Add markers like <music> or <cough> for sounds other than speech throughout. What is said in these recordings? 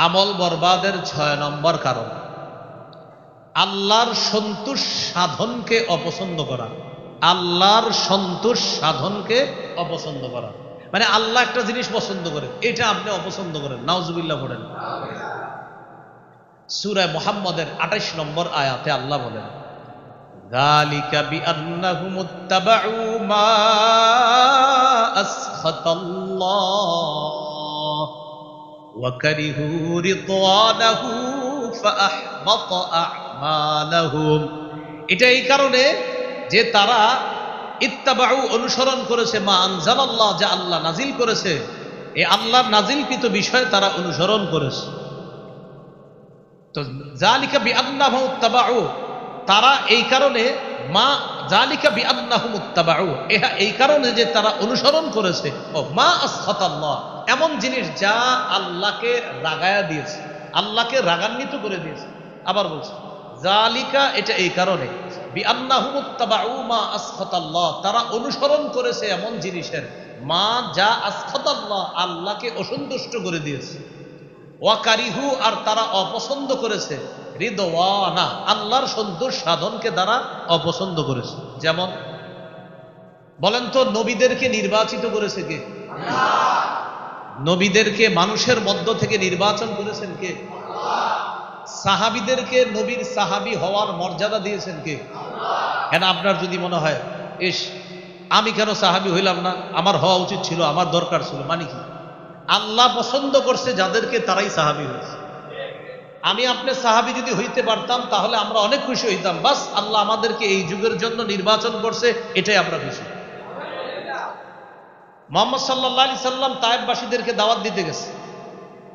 আমল বরবাদের ছয় নম্বর কারণ আল্লাহর সন্তোষ সাধনকে অপছন্দ করা আল্লাহর সন্তোষ সাধনকে অপছন্দ করা মানে আল্লাহ একটা জিনিস পছন্দ করে এটা আপনি অপছন্দ করেন নাউজুবিল্লাহ পড়েন সুরায় মোহাম্মদের আঠাইশ নম্বর আয়াতে আল্লাহ বলেন ذلك بأنهم اتبعوا ما أسخط الله وكرهوا رضوانه فأحبط أعمالهم এটা এই কারণে যে তারা ইত্তাবাউ অনুসরণ করেছে মা আনজালাল্লাহ যা আল্লাহ নাজিল করেছে এই আল্লাহর নাজিলকৃত বিষয় তারা অনুসরণ করেছে তো জালিকা বিআন্নাহু ইত্তাবাউ তারা এই কারণে মা জালিকা বিআন্নাহু মুত্তাবাউ এহা এই কারণে যে তারা অনুসরণ করেছে ও মা আসখাতাল্লাহ এমন জিনিস যা আল্লাহকে রাগায়া দিয়েছে। আল্লাহকে রাগান্বিত করে দিয়েছে। আবার বলছে, জালিকা এটা এই কারণে তারা অনুসরণ করেছে এমন জিনিসের। মা যা আসখাতাল্লাহ, আল্লাহকে অসন্তুষ্ট করে দিয়েছে। ওয়াকারিহু আর তারা অপছন্দ করেছে। হৃদওয়ানা আল্লাহর সন্তোষ সাধনকে তারা অপছন্দ করেছে। যেমন, বলেন তো, নবীদেরকে নির্বাচিত করেছে কে? নবীদেরকে মানুষের মধ্য থেকে নির্বাচন করেছেন কে? সাহাবিদেরকে নবীর সাহাবি হওয়ার মর্যাদা দিয়েছেন কে? কেন আপনার যদি মনে হয়, ইস, আমি কেন সাহাবি হইলাম না? আমার হওয়া উচিত ছিল, আমার দরকার ছিল। মানে কি? আল্লাহ পছন্দ করছে যাদেরকে তারাই সাহাবি হয়েছে। আমি আপনার সাহাবি যদি হইতে পারতাম, তাহলে আমরা অনেক খুশি হইতাম। বাস, আল্লাহ আমাদেরকে এই যুগের জন্য নির্বাচন করছে, এটাই আমরা খুশি। মোহাম্মদ সাল্লাহ আলি সাল্লাম তায়েববাসীদেরকে দাওয়াত দিতে গেছে।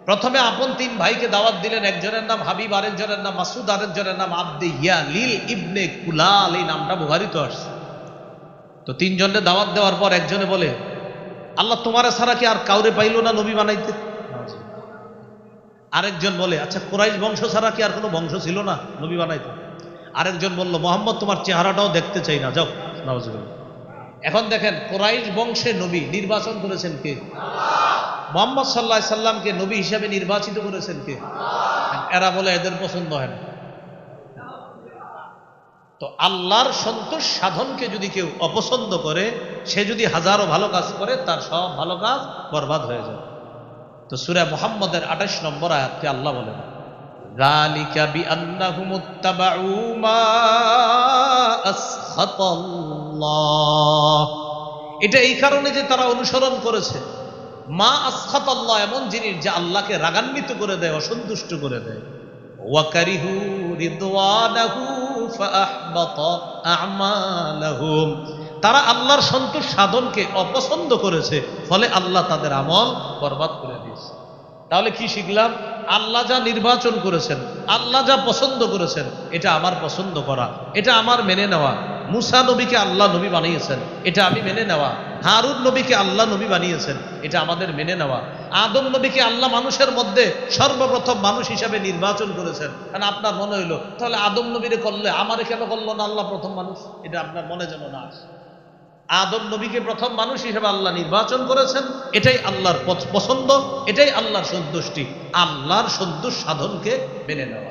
প্রথমে আপন তিন ভাইকে দাওয়াত দিলেন, একজনের নাম হাবিব, আরেকজনের নাম মাসুদ আরেকজনের নাম আব্দে ইয়া লিল ইবনে কুলাল, এই নামটা বুহারিত আসছে। তো তিনজনের দাওয়াত দেওয়ার পর একজনে বলে, আল্লাহ তোমার ছাড়া কি আর কাউরে পাইলো না নবী বানাইতে? আরেকজন বলে আচ্ছা কোরাইশ বংশ ছাড়া কি আর কোনো বংশ ছিল না নবী বানাইতে? আরেকজন বলল, মোহাম্মদ, তোমার চেহারাটাও দেখতে চাই না, যাও। নওয়াজুবিল্লাহ এখন দেখেন কোরাইশ বংশে নবী নির্বাচন করেছেন কে মোহাম্মদ সাল্লাহ সাল্লামকে নবী হিসাবে নির্বাচিত করেছেন কে এরা বলে এদের পছন্দ হয় না তো আল্লাহর সন্তোষ সাধনকে যদি কেউ অপছন্দ করে সে যদি হাজারো ভালো কাজ করে তার সব ভালো কাজ বরবাদ হয়ে যায় তো সুরা মোহাম্মদের আঠাশ নম্বর আয়াতকে আল্লাহ বলেন ذلك بأنهم اتبعوا ما أسخط الله এটা এই কারণে যে তারা অনুসরণ করেছে। মা আসখাত আল্লাহ এমন জিনিস যা আল্লাহকে রাগান্বিত করে দেয়, অসন্তুষ্ট করে দেয়। তারা আল্লাহর সন্তোষ সাধনকে অপছন্দ করেছে, ফলে আল্লাহ তাদের আমল বরবাদ করে দিয়েছে। তাহলে কি শিখলাম? আল্লাহ যা নির্বাচন করেছেন, আল্লাহ যা পছন্দ করেছেন, এটা আমার পছন্দ করা, এটা আমার মেনে নেওয়া। মুসা নবীকে আল্লাহ নবী বানিয়েছেন, এটা আমি মেনে নেওয়া। হারুন নবীকে আল্লাহ নবী বানিয়েছেন, এটা আমাদের মেনে নেওয়া। আদম নবীকে আল্লাহ মানুষের মধ্যে সর্বপ্রথম মানুষ হিসাবে নির্বাচন করেছেন। কারণ আপনার মনে হইল, তাহলে আদম নবীরে করলে আমারে কেন করল না আল্লাহ প্রথম মানুষ? এটা আপনার মনে যেন না আসে। আদম নবীকে প্রথম মানুষ হিসেবে আল্লাহ নির্বাচন করেছেন, এটাই আল্লাহর পছন্দ, এটাই আল্লাহর সন্তুষ্টি। আল্লাহর সন্তোষ সাধনকে মেনে নেওয়া।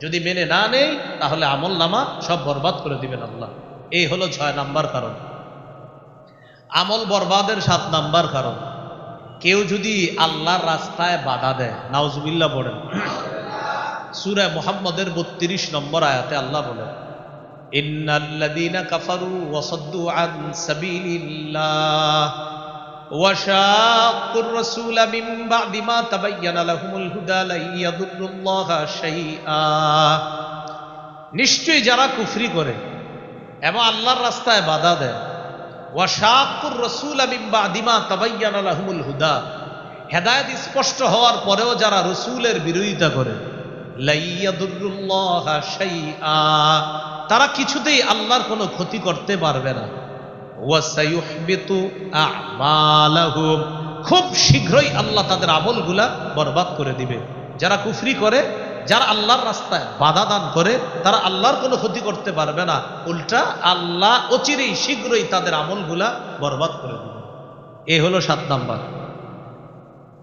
যদি মেনে না নেই, তাহলে আমল নামা সব বরবাদ করে দিবেন আল্লাহ। এই হলো ছয় নাম্বার কারণ। আমল বরবাদের সাত নাম্বার কারণ। কেউ যদি আল্লাহর রাস্তায় বাধা দেয় নাউজুবিল্লা বলেন সুরায় মোহাম্মদের বত্রিশ নম্বর আয়াতে আল্লাহ বলেন ইন্নাল্লাদিনা কাফারু ওয়াসাদ্দু আন সাবিলিল্লাহ। وشاقوا الرسول من بعد ما تبين لهم الهدى لن يضروا الله شيئا নিশ্চয়ই যারা কুফরি করে এবং আল্লাহর রাস্তায় বাধা দেয় ওয়াশাকুর রসুল আমিম্বা আদিমা তাবাইয়ান আলহমুল হুদা হেদায়ত স্পষ্ট হওয়ার পরেও যারা রসুলের বিরোধিতা করে লাইয়াদুল্লাহ শাইআ তারা কিছুতেই আল্লাহর কোনো ক্ষতি করতে পারবে না ওয়াসাইয়ুহবিতু আমালাহুম খুব শীঘ্রই আল্লাহ তাদের আমলগুলা বরবাদ করে দিবে। যারা কুফরি করে, যারা আল্লাহর রাস্তায় বাধা দান করে, তারা আল্লাহর কোনো ক্ষতি করতে পারবে না। উল্টা আল্লাহ অচিরেই শীঘ্রই তাদের আমলগুলা বরবাদ করে দিবে। এ হলো সাত নাম্বার।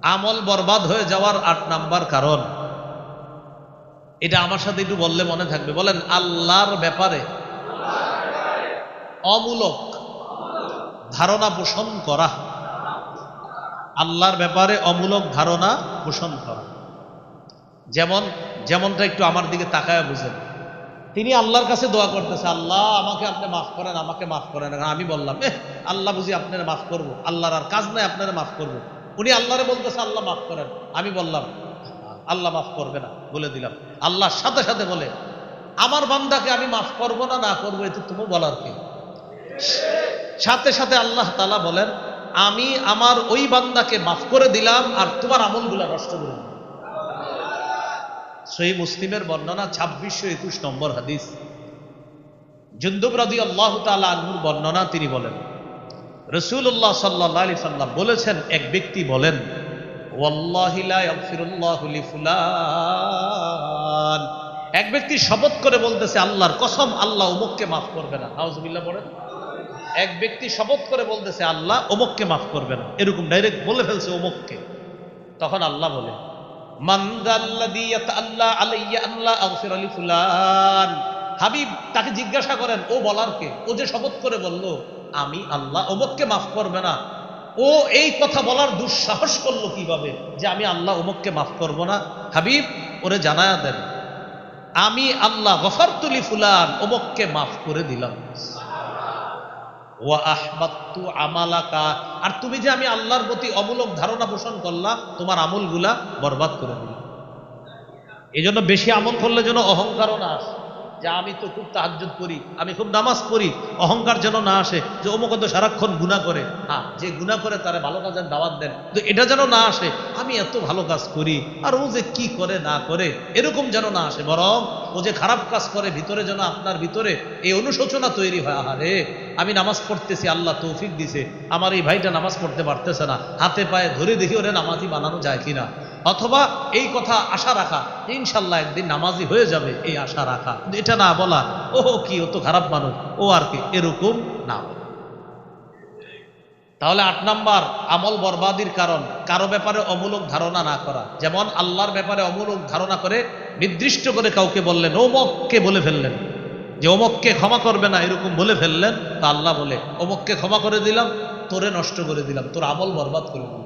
আমল বরবাদ হয়ে যাওয়ার আট নাম্বার কারণ। এটা আমার সাথে একটু বললে মনে থাকবে। বলেন, আল্লাহর ব্যাপারে। অমূলক। ধারণা পোষণ করা। আল্লাহর ব্যাপারে অমূলক ধারণা পোষণ করা। যেমন, যেমনটা একটু আমার দিকে তাকায় বুঝেন। তিনি আল্লাহর কাছে দোয়া করতেছে, আল্লাহ, আমাকে আপনি মাফ করেন, আমাকে মাফ করেন। আমি বললাম এ আল্লাহ বুঝি আপনার মাফ করব। আল্লাহর আর কাজ নাই, আপনার মাফ করব। উনি আল্লাহরে বলতেছে, আল্লাহ মাফ করেন। আমি বললাম, আল্লাহ মাফ করবে না, বলে দিলাম। আল্লাহ সাথে সাথে বলে, আমার বান্দাকে আমি মাফ করব না না করব এতে তুমি বলার কি? সাথে সাথে আল্লাহ তালা বলেন, আমি আমার ওই বান্দাকে মাফ করে দিলাম আর তোমার আমলগুলা নষ্ট করে দিলাম। সহি মুসলিমের বর্ণনা ছাব্বিশশো একুশ নম্বর হাদিস। জুন্দুব রাজি আল্লাহ তালা আনহুর বর্ণনা তিনি বলেন রসুল্লাহ সাল্লাহ আলি সাল্লাম বলেছেন, এক ব্যক্তি বলেন এক ব্যক্তি শপথ করে বলতেছে, আল্লাহর কসম, আল্লাহ অমুককে মাফ করবে না। নাউজুবিল্লাহ পড়েন এক ব্যক্তি শপথ করে বলতেছে, আল্লাহ অমুককে মাফ করবে না এরকম ডাইরেক্ট বলে ফেলছে অমুককে। তখন আল্লাহ বলে হাবিব তাকে জিজ্ঞাসা করেন, ও বলার কে? ও যে শপথ করে বলল, আমি আল্লাহ অমুককে মাফ করবে না। ও এই কথা বলার দুঃসাহস করল কীভাবে? যে আমি আল্লাহ অমুককে মাফ করব না? হাবিব, ওরে জানায়া দেন, আমি আল্লাহ গফর তুলি ফুলান, অমুককে মাফ করে দিলাম। আমালাকা। আর তুমি যে আমি আল্লাহর প্রতি অমূলক ধারণা পোষণ করলা, তোমার আমলগুলা বরবাদ করে দিল। এই জন্য বেশি আমল করলে যেন অহংকারও না আসে। যে আমি তো খুব তাহাজ্জুদ করি আমি খুব নামাজ পড়ি, অহংকার যেন না আসে, যে অমুক তো সারাক্ষণ গুণা করে। হ্যাঁ যে গুণা করে তারা ভালো কাজের দাওয়াত দেন তো এটা যেন না আসে, আমি এত ভালো কাজ করি, আর ও যে কি করে না করে, এরকম যেন না আসে, বরং ও যে খারাপ কাজ করে, ভিতরে যেন আপনার ভিতরে এই অনুশোচনা তৈরি হয়। আহারে, আমি নামাজ পড়তেছি, আল্লাহ তৌফিক দিছে, আমার এই ভাইটা নামাজ পড়তে পারতেছে না, হাতে পায়ে ধরে দেখি ওরে নামাজি বানানো যায় কিনা। অথবা এই কথা আশা রাখা, ইনশাল্লাহ একদিন নামাজি হয়ে যাবে এই আশা রাখা। এটা না বলা ও কি, ও তো খারাপ মানুষ, ও আর কি, এরকম না। তাহলে আট নাম্বার, আমল বরবাদির কারণ, কারও ব্যাপারে অমূলক ধারণা না করা। যেমন আল্লাহর ব্যাপারে অমূলক ধারণা করে, নির্দিষ্ট করে কাউকে বললেন, ওমককে বলে ফেললেন। যে অমককে ক্ষমা করবে না, এরকম বলে ফেললেন, তা আল্লাহ বলে অমককে ক্ষমা করে দিলাম, তোরে নষ্ট করে দিলাম, তোর আমল বরবাদ করে দিলাম।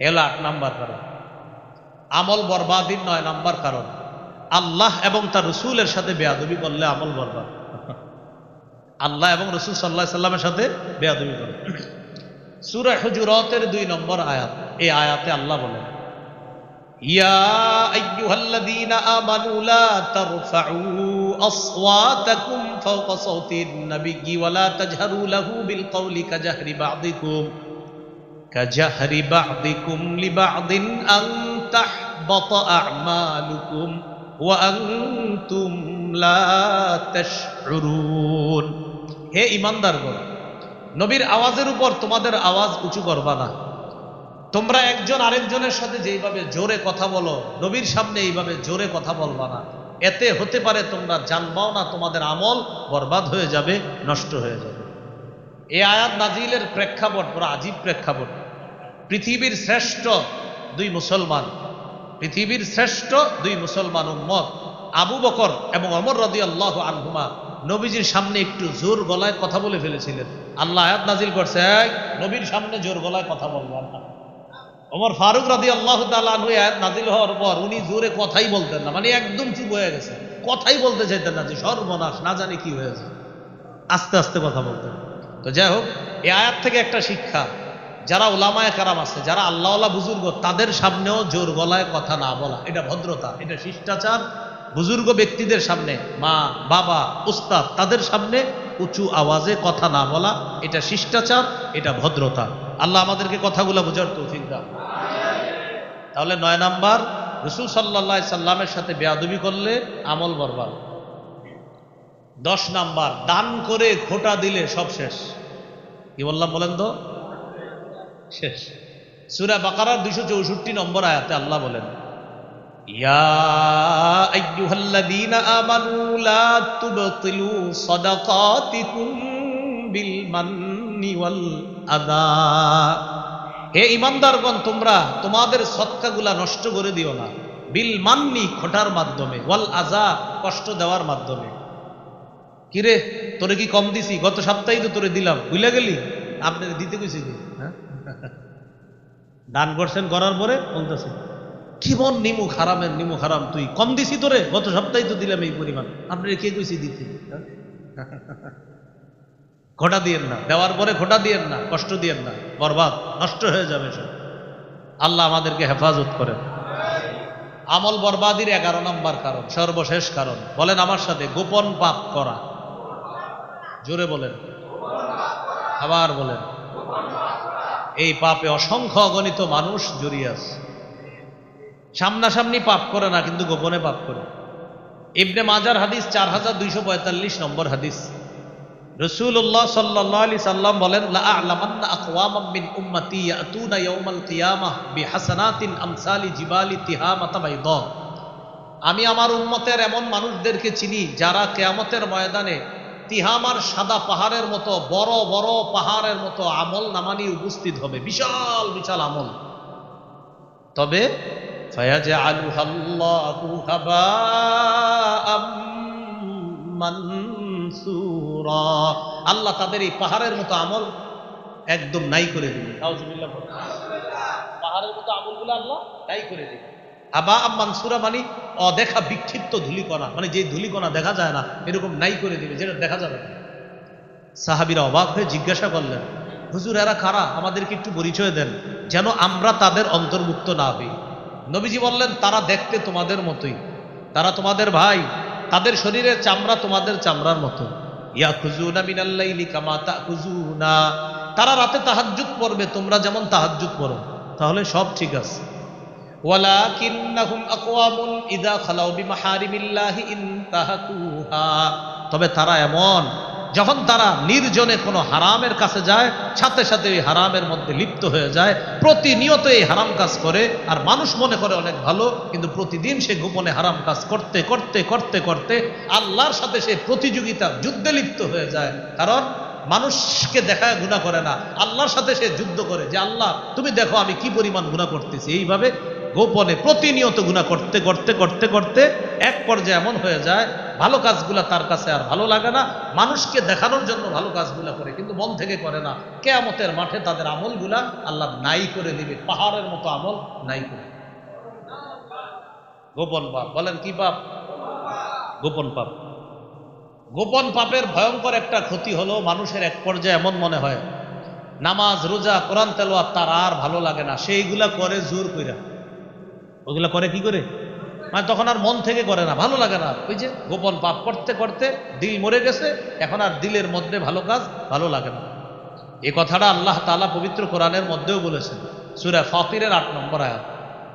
এলো আট নাম্বার কারণ আমল বরবাদির নয় নাম্বার কারণ আল্লাহ এবং তার রসুলের সাথে বেয়াদবি করলে আমল বরবাদ আল্লাহ এবং রসুল সাল্লাহ সাল্লামের সাথে বেয়াদবি করে সুরা হুজুরতের দুই নম্বর আয়াত এই আয়াতে আল্লাহ বলেন يا أيها الذين آمنوا لا ترفعوا أصواتكم فوق صوت النبي ولا تجهروا له بالقول كجهر بعضكم কাজাহরি বাদিকুম লিবাদিন আন তাহবাত আমালুকুম ওয়া আনতুম লা হে নবীর আওয়াজের উপর তোমাদের আওয়াজ উঁচু করবা না। তোমরা একজন আরেকজনের সাথে যেইভাবে জোরে কথা বলো, নবীর সামনে এইভাবে জোরে কথা বলবা না। এতে হতে পারে তোমরা জানবাও না, তোমাদের আমল বরবাদ হয়ে যাবে, নষ্ট হয়ে যাবে। এ আয়াত নাজিলের প্রেক্ষাপট বড় আজীব প্রেক্ষাপট। পৃথিবীর শ্রেষ্ঠ দুই মুসলমান পৃথিবীর শ্রেষ্ঠ দুই মুসলমান উম্মত আবু বকর এবং অমর রদি আল্লাহ আনহুমা নবীজির সামনে একটু জোর গলায় কথা বলে ফেলেছিলেন। আল্লাহ আয়াত নাজিল করছে "এই, নবীর সামনে জোর গলায় কথা বলব না। ওমর ফারুক রাদি আল্লাহ তালু আয়াত নাজিল হওয়ার পর উনি জোরে কথাই বলতেন না মানে একদম চুপ হয়ে গেছে। কথাই বলতে চাইতেন না যে সর্বনাশ না জানি কি হয়েছে। আস্তে আস্তে কথা বলতেন। তো যাই হোক এই আয়াত থেকে একটা শিক্ষা যারা ওলামায় কারাম আছে, যারা আল্লাহওয়ালা বুজুর্গ, তাদের সামনেও জোর গলায় কথা না বলা। এটা ভদ্রতা, এটা শিষ্টাচার। বুজুর্গ ব্যক্তিদের সামনে, মা, বাবা, উস্তাদ, তাদের সামনে উঁচু আওয়াজে কথা না বলা, এটা শিষ্টাচার, এটা ভদ্রতা। আল্লাহ আমাদেরকে কথাগুলো বোঝার তৌফিক তাহলে নয় নাম্বার, রসুল সাল্লা সাল্লামের সাথে বেয়াদবি করলে আমল বরবাদ। দশ নাম্বার, দান করে খোটা দিলে সব শেষ। কি বললাম বলেন তো? শেষ। সুরা বাকারার দুইশো চৌষট্টি নম্বর আয়াতে আল্লাহ বলেন হে ইমানদারগণ, তোমরা তোমাদের সৎকাগুলা নষ্ট করে দিও না। বিল মান্নি খোটার মাধ্যমে, ওয়াল আজা কষ্ট দেওয়ার মাধ্যমে। কিরে, তোরে কি কম দিছি? গত সপ্তাহেই তো তোরে দিলাম। ভুলে গেলি? আপনি দিতে কি হ্যাঁ? দান করছেন করার পরে বলতেছে কি মন নিমু খারামের নিমু খারাম তুই কম দিছি তোরে, গত সপ্তাহে তো দিলাম এই পরিমাণ আপনি কে কইছি দিতে? <laughs> ঘোটা দিয়েন না, দেওয়ার পরে ঘোটা দিয়েন না, কষ্ট দিয়েন না, বরবাদ, নষ্ট হয়ে যাবে সব। আল্লাহ আমাদেরকে হেফাজত করেন। আমল বরবাদির এগারো নম্বর কারণ, সর্বশেষ কারণ। বলেন আমার সাথে, গোপন পাপ করা। জোরে বলেন। আবার বলেন। এই পাপে অসংখ্য অগণিত মানুষ জড়িয়ে আছে। সামনাসামনি পাপ করে না, কিন্তু গোপনে পাপ করে। ইবনে মাজার হাদিস চার হাজার দুইশো পঁয়তাল্লিশ নম্বর হাদিস। রসুল্লাহ সাল্লাহ আলি সাল্লাম বলেন আমি আমার উম্মতের এমন মানুষদেরকে চিনি যারা কেয়ামতের ময়দানে তিহামার সাদা পাহাড়ের মতো, বড় বড় পাহাড়ের মতো আমল নামানি উপস্থিত হবে। বিশাল বিশাল আমল। তবে হাবাআম মানসুরা। আল্লাহ তাদের এই পাহাড়ের মতো আমল একদম নাই করে দিবে পাহাড়ের মতো আমলগুলো আল্লাহ নাই করে দিবে মানসুরা মানে অদেখা বিক্ষিপ্ত ধুলিকণা মানে যে ধুলিকণা দেখা যায় না, এরকম নাই করে দিবে, যেটা দেখা যাবে সাহাবিরা অবাক হয়ে জিজ্ঞাসা করলেন, হুজুর, এরা আমাদেরকে একটু পরিচয় দেন, যেন আমরা তাদের অন্তর্ভুক্ত না হই। নবীজি বললেন, তারা দেখতে তোমাদের মতোই। তারা তোমাদের ভাই, তাদের শরীরের চামড়া তোমাদের চামড়ার মতো। ইয়া খুজুনা মিনাল্লাইলি কামা তা খুজুনা তারা রাতে তাহাজ্জুদ পড়বে, তোমরা যেমন তাহাজ্জুদ পড়ো, তাহলে সব ঠিক আছে। তবে তারা এমন, যখন তারা নির্জনে কোনো হারামের কাছে যায়, সাথে সাথে ওই হারামের মধ্যে লিপ্ত হয়ে যায়, প্রতিনিয়ত এই হারাম কাজ করে, আর মানুষ মনে করে অনেক ভালো, কিন্তু প্রতিদিন সে গোপনে হারাম কাজ করতে করতে করতে করতে আল্লাহর সাথে সে প্রতিযোগিতা যুদ্ধে লিপ্ত হয়ে যায়। কারণ মানুষকে দেখায় গুণা করে না, আল্লাহর সাথে সে যুদ্ধ করে যে, আল্লাহ, তুমি দেখো আমি কি পরিমাণ গুণা করতেছি। এইভাবে গোপনে প্রতিনিয়ত গুণা করতে করতে করতে করতে এক পর্যায়ে এমন হয়ে যায়, ভালো কাজগুলা তার কাছে আর ভালো লাগে না। মানুষকে দেখানোর জন্য ভালো কাজগুলা করে, কিন্তু মন থেকে করে না। কেয়ামতের মাঠে তাদের আমলগুলা আল্লাহ নাই করে দিবে, পাহাড়ের মতো আমল নাই করে গোপন পাপ, বলেন কি পাপ? গোপন পাপ। গোপন পাপের ভয়ঙ্কর একটা ক্ষতি হলো মানুষের এক পর্যায়ে এমন মনে হয়, নামাজ, রোজা, কোরআন তেলোয়াত তার আর ভালো লাগে না, সেইগুলা করে জোর কইরা। ওগুলা করে কি করে? মানে তখন আর মন থেকে করে না, ভালো লাগে না। ওই যে গোপন পাপ করতে করতে দিল মরে গেছে, এখন আর দিলের মধ্যে ভালো কাজ ভালো লাগে না। এ কথাটা আল্লাহ তালা পবিত্র কোরআনের মধ্যেও বলেছেন। সুরা ফাতিরের আট নম্বর আয়াত।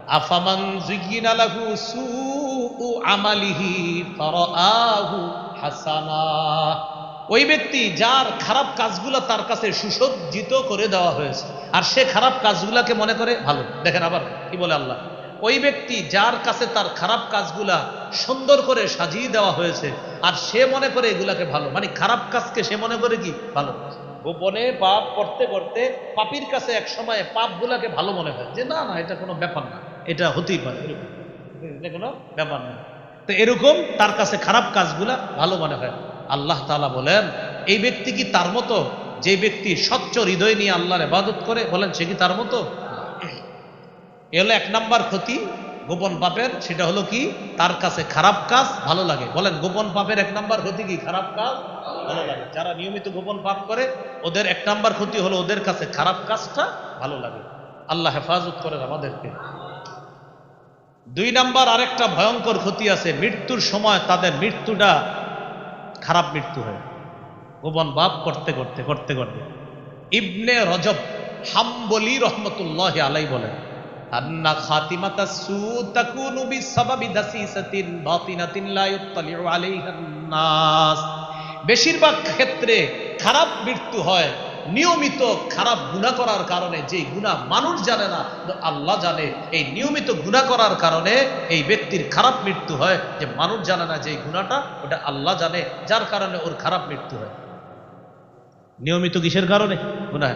আফামান জুগিনা লাহু সুউ আমালিহি ফারাআহু হাসানা। ওই ব্যক্তি যার খারাপ কাজগুলো তার কাছে সুসজ্জিত করে দেওয়া হয়েছে। আর সে খারাপ কাজগুলাকে মনে করে ভালো। দেখেন আবার কি বলে আল্লাহ? ওই ব্যক্তি যার কাছে তার খারাপ কাজগুলা সুন্দর করে সাজিয়ে দেওয়া হয়েছে, আর সে মনে করে এগুলাকে ভালো। মানে খারাপ কাজকে সে মনে করে কি? ভালো গোপনে পাপ করতে করতে পাপির কাছে এক সময় পাপগুলাকে ভালো মনে হয়। যে না না, এটা কোনো ব্যাপার না। এটা হতেই পারে। এরকম এটা কোনো ব্যাপার না। তো এরকম তার কাছে খারাপ কাজগুলা ভালো মনে হয়। আল্লাহ তাআলা বলেন, এই ব্যক্তি কি তার মতো? যে ব্যক্তি স্বচ্ছ হৃদয় নিয়ে আল্লাহর ইবাদত করে, বলেন সে কি তার মতো? এ হলো এক নাম্বার ক্ষতি, গোপন পাপের, সেটা হলো কি? তার কাছে খারাপ কাজ ভালো লাগে। বলেন, গোপন পাপের এক নাম্বার ক্ষতি কি? খারাপ কাজ ভালো লাগে। যারা নিয়মিত গোপন পাপ করে, ওদের এক নাম্বার ক্ষতি হলো ওদের কাছে খারাপ কাজটা ভালো লাগে। আল্লাহ হেফাজত করেন আমাদেরকে। দুই নাম্বার আরেকটা ভয়ঙ্কর ক্ষতি আছে। মৃত্যুর সময় তাদের মৃত্যুটা খারাপ মৃত্যু হয়। গোপন বাপ করতে করতে করতে করতে। ইবনে রজব হাম্বলি রহমতুল্লাহ আলাই বলেন আন্না খাতিমাতা সু তাকুনু বিসাবাবি দাসিসাতিন বাতিনাতিন লা ইত্তালিউ আলাইহা নাস। বেশিরভাগ ক্ষেত্রে খারাপ মৃত্যু হয়, নিয়মিত খারাপ গুণা করার কারণে যে গুণা মানুষ জানে না আল্লাহ জানে, এই নিয়মিত গুণা করার কারণে এই ব্যক্তির খারাপ মৃত্যু হয়, যে মানুষ জানে না যে গুণাটা ওটা আল্লাহ জানে, যার কারণে ওর খারাপ মৃত্যু হয়। নিয়মিত কিসের কারণে? গুণা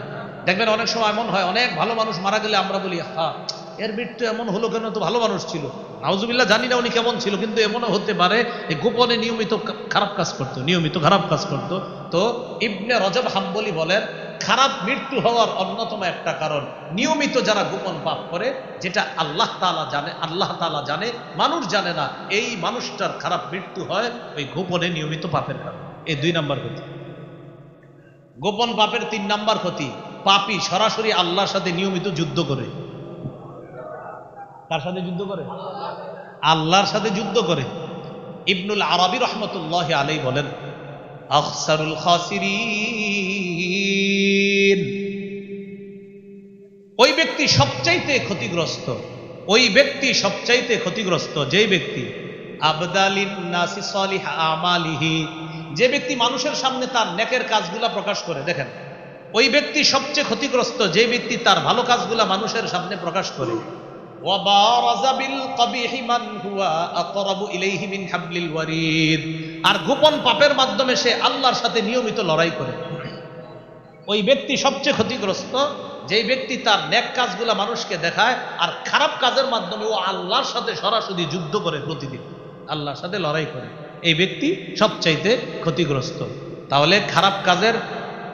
দেখবেন অনেক সময় এমন হয়, অনেক ভালো মানুষ মারা গেলে আমরা বলি হা এর মৃত্যু এমন হলো কেন? তো ভালো মানুষ ছিল। নাউজুবিল্লাহ জানি না উনি কেমন ছিল, কিন্তু এমনও হতে পারে যে গোপনে নিয়মিত খারাপ কাজ করতো, নিয়মিত খারাপ কাজ করতো। তো ইবনে রজব হাম্বলি বলেন, খারাপ মৃত্যু হওয়ার অন্যতম একটা কারণ, নিয়মিত যারা গোপন পাপ করে, যেটা আল্লাহ তাআলা জানে, আল্লাহ তাআলা জানে, মানুষ জানে না, এই মানুষটার খারাপ মৃত্যু হয় ওই গোপনে নিয়মিত পাপের কারণে। এই দুই নাম্বার ক্ষতি। গোপন পাপের তিন নাম্বার ক্ষতি, পাপি সরাসরি আল্লাহর সাথে নিয়মিত যুদ্ধ করে। কার সাথে যুদ্ধ করে? আল্লাহর সাথে যুদ্ধ করে। ইবনুল আরবি রহমতুল্লাহ আলাই বলেন, আখসারুল ওই ব্যক্তি সবচাইতে ক্ষতিগ্রস্ত, ওই ব্যক্তি সবচাইতে ক্ষতিগ্রস্ত যেই ব্যক্তি আমালিহি। যে ব্যক্তি মানুষের সামনে তার নেকের কাজগুলা প্রকাশ করে, দেখেন, ওই ব্যক্তি সবচেয়ে ক্ষতিগ্রস্ত যে ব্যক্তি তার ভালো কাজগুলা মানুষের সামনে প্রকাশ করে। আর গোপন পাপের মাধ্যমে সে আল্লাহর সাথে নিয়মিত লড়াই করে। ওই ব্যক্তি সবচেয়ে ক্ষতিগ্রস্ত, যেই ব্যক্তি তার ন্যাক কাজগুলা মানুষকে দেখায় আর খারাপ কাজের মাধ্যমে ও আল্লাহর সাথে সরাসরি যুদ্ধ করে প্রতিদিন, আল্লাহর সাথে লড়াই করে। এই ব্যক্তি সবচাইতে ক্ষতিগ্রস্ত। তাহলে খারাপ কাজের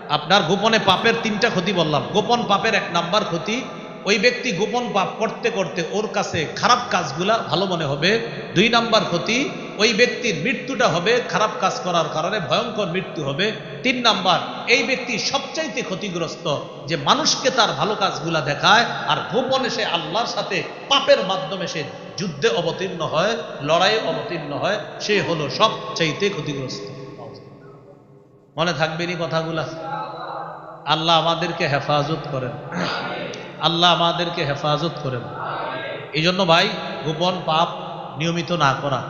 আপনার গোপনে পাপের তিনটা ক্ষতি বললাম। গোপন পাপের এক নাম্বার ক্ষতি ওই ব্যক্তি গোপন পাপ করতে করতে ওর কাছে খারাপ কাজগুলা ভালো মনে হবে। দুই নাম্বার ক্ষতি, ওই ব্যক্তির মৃত্যুটা হবে খারাপ কাজ করার কারণে ভয়ঙ্কর মৃত্যু হবে। তিন নাম্বার, এই ব্যক্তি সবচাইতে ক্ষতিগ্রস্ত যে মানুষকে তার ভালো কাজগুলা দেখায় আর গোপনে সে আল্লাহর সাথে পাপের মাধ্যমে সে যুদ্ধে অবতীর্ণ হয়, লড়াইয়ে অবতীর্ণ হয়, সে হলো সবচাইতে ক্ষতিগ্রস্ত। মনে থাকবেনি কথাগুলা? আল্লাহ আমাদেরকে হেফাজত করেন। আল্লাহ আমাদেরকে হেফাজত করেন। এই জন্য ভাই, গোপন পাপ নিয়মিত না করা।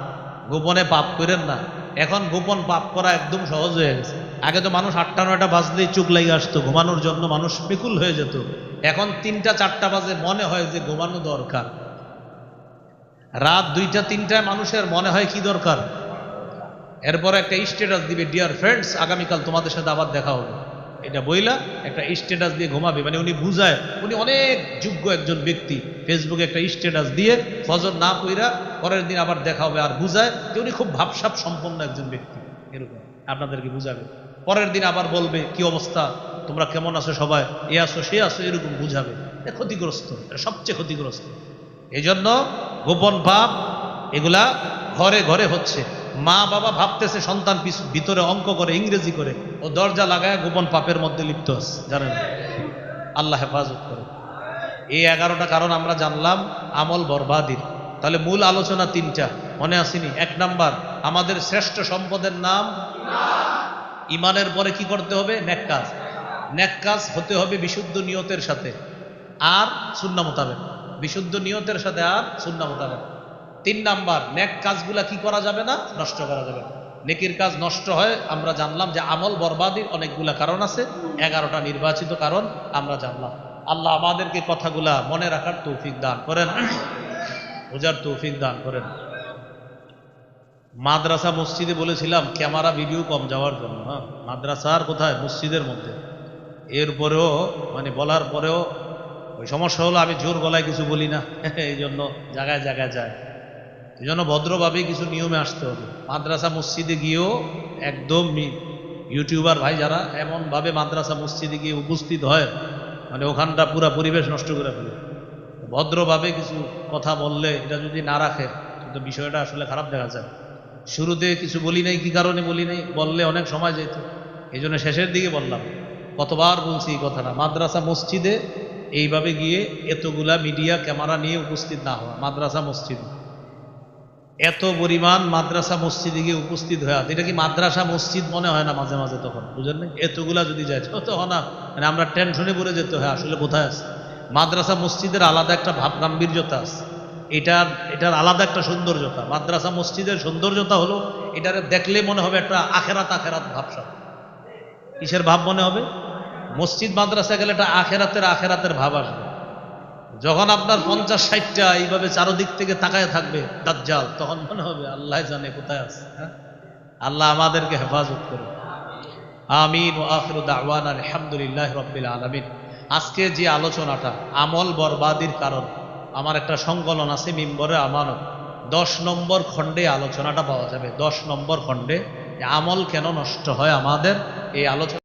গোপনে পাপ করেন না। এখন গোপন পাপ করা একদম সহজ হয়ে গেছে। আগে তো মানুষ আটটা, নয়টা বাজলেই চুপ লাগে আসতো, ঘুমানোর জন্য মানুষ বিকুল হয়ে যেত। এখন তিনটা, চারটা বাজে মনে হয় যে ঘুমানো দরকার। রাত দুইটা, তিনটায় মানুষের মনে হয় কি দরকার? এরপর একটা স্ট্যাটাস দিবে ডিয়ার ফ্রেন্ডস আগামীকাল তোমাদের সাথে আবার দেখা হবে। এটা বইলা একটা স্ট্যাটাস দিয়ে ঘুমাবে। মানে উনি বুঝায়, উনি অনেক যোগ্য একজন ব্যক্তি। ফেসবুকে একটা স্ট্যাটাস দিয়ে ফজর না কইরা পরের দিন আবার দেখা হবে আর বুঝায় যে উনি খুব ভাবসাব সম্পন্ন একজন ব্যক্তি। এরকম আপনাদেরকে বুঝাবে। পরের দিন আবার বলবে, কি অবস্থা? তোমরা কেমন আছো সবাই? এ আসো সে আসো এরকম বুঝাবে। এ ক্ষতিগ্রস্ত, এটা সবচেয়ে ক্ষতিগ্রস্ত। এই জন্য গোপন পাপ, এগুলা ঘরে ঘরে হচ্ছে। মা বাবা ভাবতেছে সন্তান ভিতরে অঙ্ক করে, ইংরেজি করে। ও দরজা লাগায় গোপন পাপের মধ্যে লিপ্ত আছে জানেন? আল্লাহ হেফাজত করে এই এগারোটা কারণ আমরা জানলাম, আমল বরবাদির। তাহলে মূল আলোচনা তিনটা, মনে আসেনি? এক নাম্বার, আমাদের শ্রেষ্ঠ সম্পদের নাম? ইমানের পরে কি করতে হবে? নেক কাজ। নেক কাজ হতে হবে বিশুদ্ধ নিয়তের সাথে। আর সুন্না মোতাবেক। বিশুদ্ধ নিয়তের সাথে আর সুন্না মোতাবেক। তিন নাম্বার, নেক কাজগুলা কি করা যাবে না? নষ্ট করা যাবে। নেকির কাজ নষ্ট হয়, আমরা জানলাম যে আমল বরবাদির অনেকগুলা কারণ আছে। এগারোটা নির্বাচিত কারণ আমরা জানলাম। আল্লাহ আমাদেরকে কথাগুলা মনে রাখার তৌফিক দান করেন। বোঝার তৌফিক দান করেন। মাদ্রাসা, মসজিদে বলেছিলাম, ক্যামেরা, ভিডিও কম যাওয়ার জন্য হ্যাঁ মাদ্রাসার কোথায়? মসজিদের মধ্যে। এরপরেও মানে বলার পরেও, ওই সমস্যা হলো আমি জোর গলায় কিছু বলি না। <laughs> এই জন্য জায়গায় জায়গায় যায়। এই জন্য ভদ্রভাবে কিছু নিয়মে আসতে হবে। মাদ্রাসা মসজিদে গিয়েও একদম ইউটিউবার ভাই যারা এমনভাবে মাদ্রাসা মসজিদে গিয়ে উপস্থিত হয় মানে ওখানটা পুরা পরিবেশ নষ্ট করে ফেলে। ভদ্রভাবে কিছু কথা বললে এটা যদি না রাখে কিন্তু বিষয়টা আসলে খারাপ দেখা যায়। শুরুতে কিছু বলি নাই, কি কারণে বলি নাই, বললে অনেক সময় যেত। এই জন্য শেষের দিকে বললাম, কতবার বলছি এই কথাটা, মাদ্রাসা মসজিদে এইভাবে গিয়ে এতগুলা মিডিয়া, ক্যামেরা নিয়ে উপস্থিত না হওয়া, মাদ্রাসা মসজিদে। এত পরিমাণ মাদ্রাসা মসজিদে গিয়ে উপস্থিত হয়ে এটা কি মাদ্রাসা মসজিদ মনে হয় না মাঝে মাঝে তখন? বুঝলেন না এতগুলা যদি যায়, তো না। মানে আমরা টেনশনে পড়ে যেতে হয়, আসলে কোথায় আছে? মাদ্রাসা মসজিদের আলাদা একটা ভাব, গাম্ভীর্যতা আছে। এটার এটার আলাদা একটা সৌন্দর্যতা। মাদ্রাসা মসজিদের সৌন্দর্যতা হলো, এটার দেখলে মনে হবে একটা আখেরাত আখেরাত ভাবসা কিসের ভাব মনে হবে? মসজিদ মাদ্রাসা গেলে একটা আখেরাতের আখেরাতের ভাব আসবে। যখন আপনার পঞ্চাশ ষাটটা এইভাবে চারোদিক থেকে তাকায় থাকবে দাজ্জাল, তখন মনে হবে, আল্লাহ জানে কোথায় আছে হ্যাঁ? আল্লাহ আমাদেরকে হেফাজত করে আমিন ও আখির দাওয়ান, আলহামদুলিল্লাহ রব্বিল আলমিন। আজকে যে আলোচনাটা, আমল বরবাদির কারণ, আমার একটা সংকলন আছে মিম্বরে আমানত। দশ নম্বর খণ্ডে আলোচনাটা পাওয়া যাবে। দশ নম্বর খণ্ডে আমল কেন নষ্ট হয় আমাদের? এই আলোচনা